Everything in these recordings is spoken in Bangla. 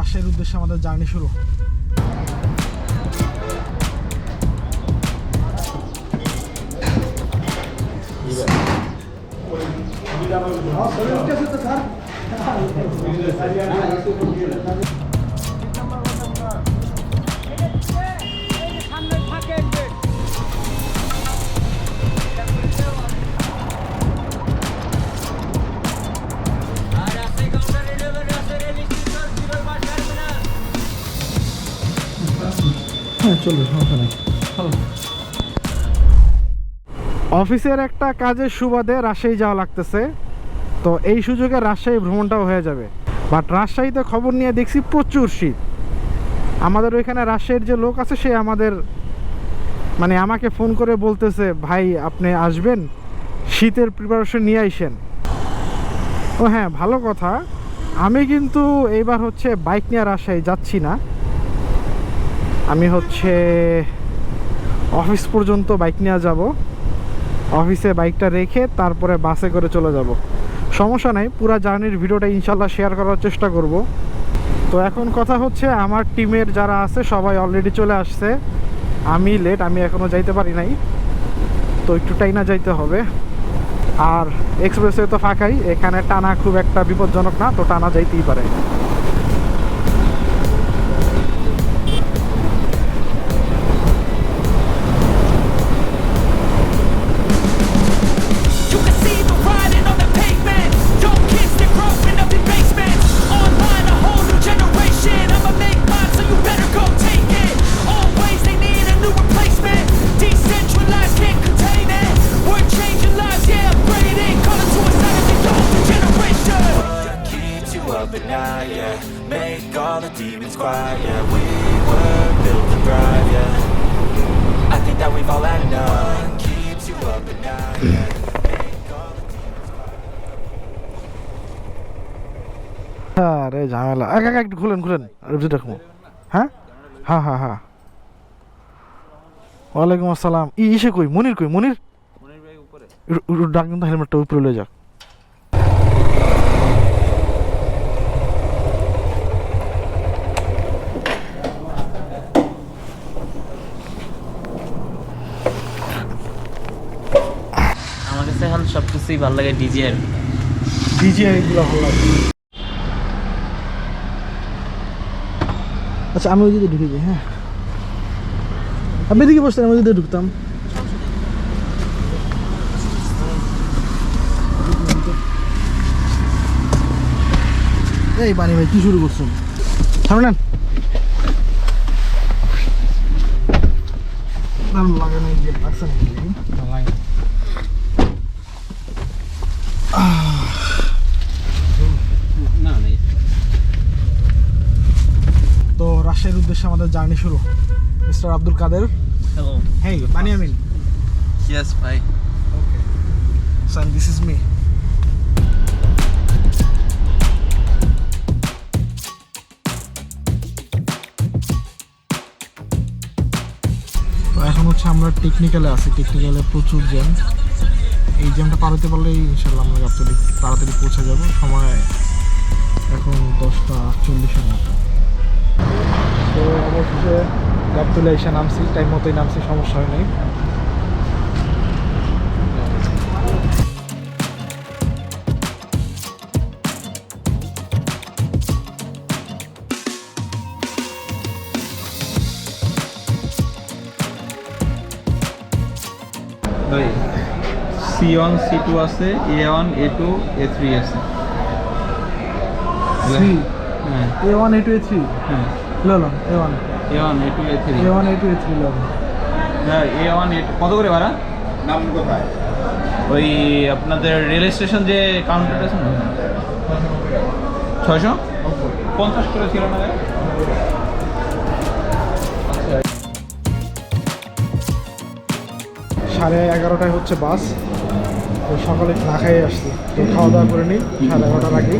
রাজশাহীর উদ্দেশ্যে আমাদের জার্নি শুরু। হ্যাঁ অফিসের একটা কাজের সুবাদে রাজশাহী যাওয়া লাগতেছে। তো এই সুযোগে রাজশাহী ভ্রমণটাও হয়ে যাবে। বাট রাজশাহীতে খবর নিয়ে দেখছি প্রচুর শীত। আমাদের ওইখানে রাজশাহীর যে লোক আছে, সে আমাদের মানে আমাকে ফোন করে বলতেছে, ভাই, আপনি আসবেন? শীতের প্রিপারেশন নিয়ে আইসেন। ও হ্যাঁ ভালো কথা। আমি কিন্তু এইবার হচ্ছে বাইক নিয়ে রাজশাহী যাচ্ছি না। আমি হচ্ছে অফিস পর্যন্ত বাইক নিয়ে যাব। অফিসে বাইকটা রেখে তারপরে বাসে করে চলে যাব। সমস্যা নেই, পুরো জার্নির ভিডিওটা ইনশাল্লাহ শেয়ার করার চেষ্টা করব। তো এখন কথা হচ্ছে আমার টিমের যারা আছে, সবাই অলরেডি চলে আসছে। আমি লেট আমি এখনও যাইতে পারি নাই। তো একটু টাইনা যাইতে হবে। আর এক্সপ্রেসওয়ে তো ফাঁকাই, এখানে টানা খুব একটা বিপজ্জনক না, তো টানা যাইতেই পারে। Demons quiet, yeah We were built to thrive, yeah I think that we've all had enough keeps you up at night, yeah আরে ঝামেলা এক এক একটু খুলেন খুলেন রুজি দেখুন হ্যাঁ হ্যাঁ হ্যাঁ হ্যাঁ ওয়ালাইকুম আসসালাম ই ইসে কই মনির কই মনির ডাক কিন্তু হেলমেটটা উপরে লয়ে যাক এখন সব কিছুই ভালো লাগে ডিজে আর ডিজে এগুলো ভালো লাগে। আচ্ছা আমি ওই দিকে ঢুকে যাই হ্যাঁ। আপনি এদিকে বসতেন আমি ওই দিকে ঢুকতাম। এই বানি ভাই কি শুরু করছেন? সামনে নেন। না লাগানো লাগছে নাকি না। নেই তো রাজশাহীর উদ্দেশ্যে আমাদের জার্নি শুরু। Mister Abdul Kader? Hello hey Bani Amin. Yes ভাই this is me. তো এখন হচ্ছে আমরা টেকনিক্যালে আছি। টেকনিক্যালে প্রচুর জ্যাম এই জ্যামটা পার হতে পারলেই ইনশাল্লাহ আমরা গাবতলি তাড়াতাড়ি পৌঁছে যাব। সময় এখন দশটা চল্লিশের মতো তো অবশেষে গাবতলি এসে নামছি টাইম মতোই নামছি, সমস্যা হয় নাই। ভাই সি ওয়ান সি টু আছে A one A two A three আছে। হ্যাঁ। A one A two A three হ্যাঁ। A one A one A two A three A one A two A three হ্যাঁ এ ওয়ান এ কত করে ভাড়া? নাম কোথায়? ওই আপনাদের রেল স্টেশন যে কাউন্টার আছে না? ছয়শো? পঞ্চাশ করে ছিল না সাড়ে এগারোটায় হচ্ছে বাস। সকালে না খাইয়ে আসছি। তো খাওয়া দাওয়া করে নিই সাড়ে এগারোটার আগে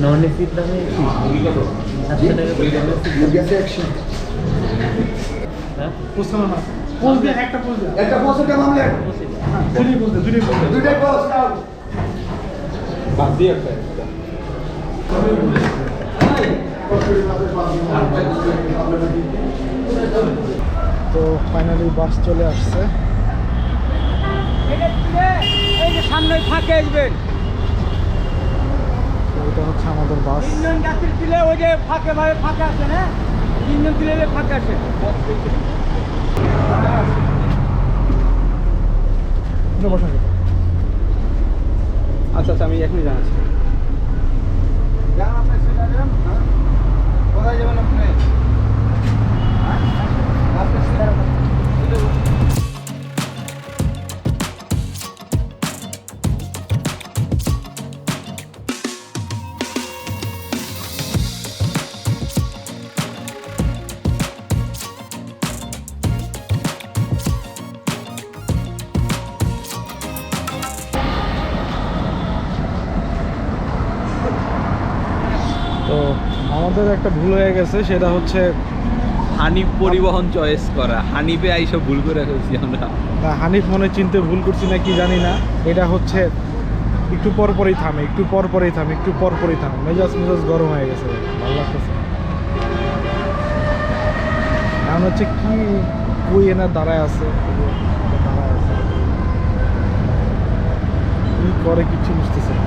নন এসির দামে সাতশো টাকা পোজ দিয়ে একটা দিয়ে একটা বছর কেমন আমলেট দুটোই দিয়ে দুটোই পোজ দিয়ে দুইটাই বস তো ফাইনালি বাস চলে আসছে। ফাঁকে এটা হচ্ছে আমাদের বাস ওই যে ফাঁকে ভাবে আছে না তিনজন আছে আচ্ছা আচ্ছা আমি এখনই জানাচ্ছি। কোথায় যাবেন আপনি? আমাদের একটা ভুল হয়ে গেছে সেটা হচ্ছে হানিফ পরিবহন চয়েস করা। হানিফে আইসা ভুল করে ফেলছি আমরা। না, হানিফ মনে চিনতে ভুল করছি না কি জানি না। এটা হচ্ছে একটু পর পরই থামে একটু পর পরই থামে একটু পর পরই থামে। মেজাজ মেজাজ গরম হয়ে গেছে ভালো লাগতেছে। এখন হচ্ছে কি কই এনার দাঁড়ায় আছে? দাঁড়ায় আছে? কি করে কিছু বুঝতেছে না।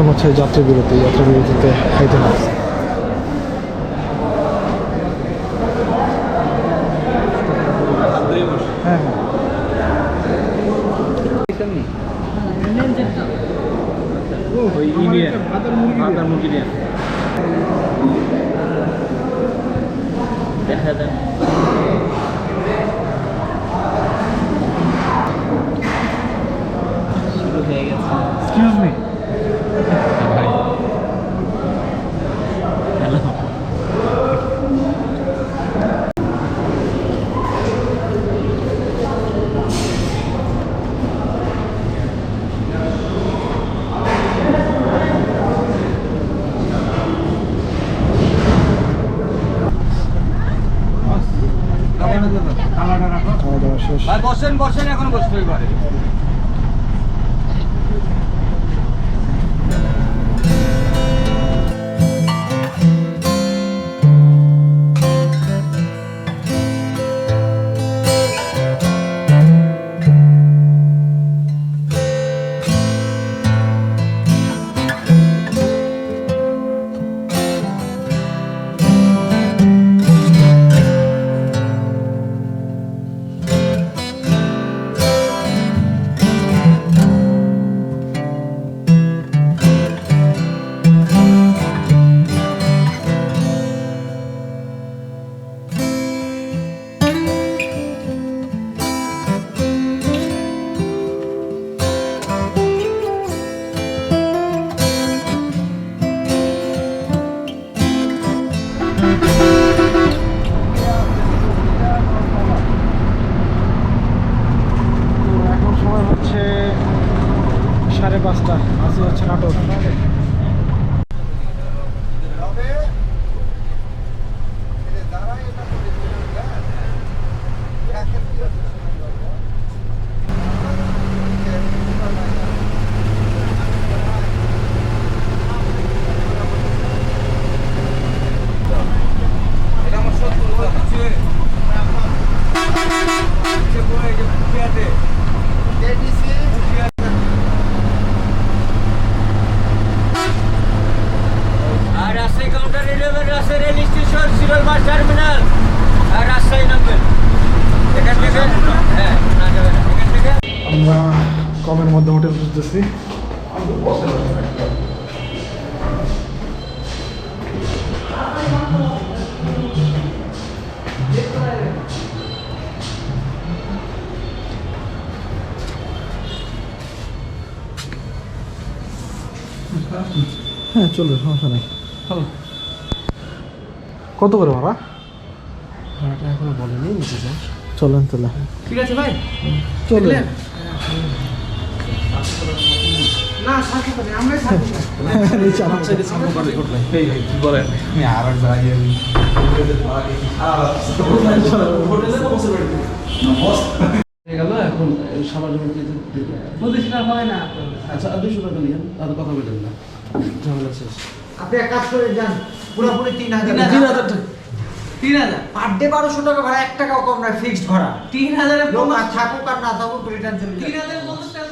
এখন হচ্ছে যাত্রা বিরতি যাত্রা বিরতিতে খাইতে হ্যাঁ। হ্যাঁ ওই মুরগি এখন বসতেই পারে শ্রীকাউন্টার স্টেশন শিরোল বাস টার্মিনাল আর রাজশাহী নামবেন এখান থেকে হ্যাঁ এখান কমের মধ্যে হোটেল খুঁজতেছি। হ্যাঁ চলবে সমস্যা নেই। কত করে ভাড়া? ভাড়াটা এখনও বলেনি নিচে যান চলেন চলে ঠিক আছে ভাই? চলেন। এখন সবার জন্য হয় না। আচ্ছা আর দুশো টাকা কথা বলেন না। ঝামেলা শেষ। আপনি এক কাজ করে যান। পুরোপুরি তিন হাজার তিন হাজার টাকা। তিন হাজার? পার ডে বারোশো টাকা ভাড়া এক টাকাও কম নয় ফিক্সড ভাড়া। তিন হাজারে লোক থাকুক আর না থাকুক রিটার্ন চলে তিন হাজার পঞ্চাশ টাকা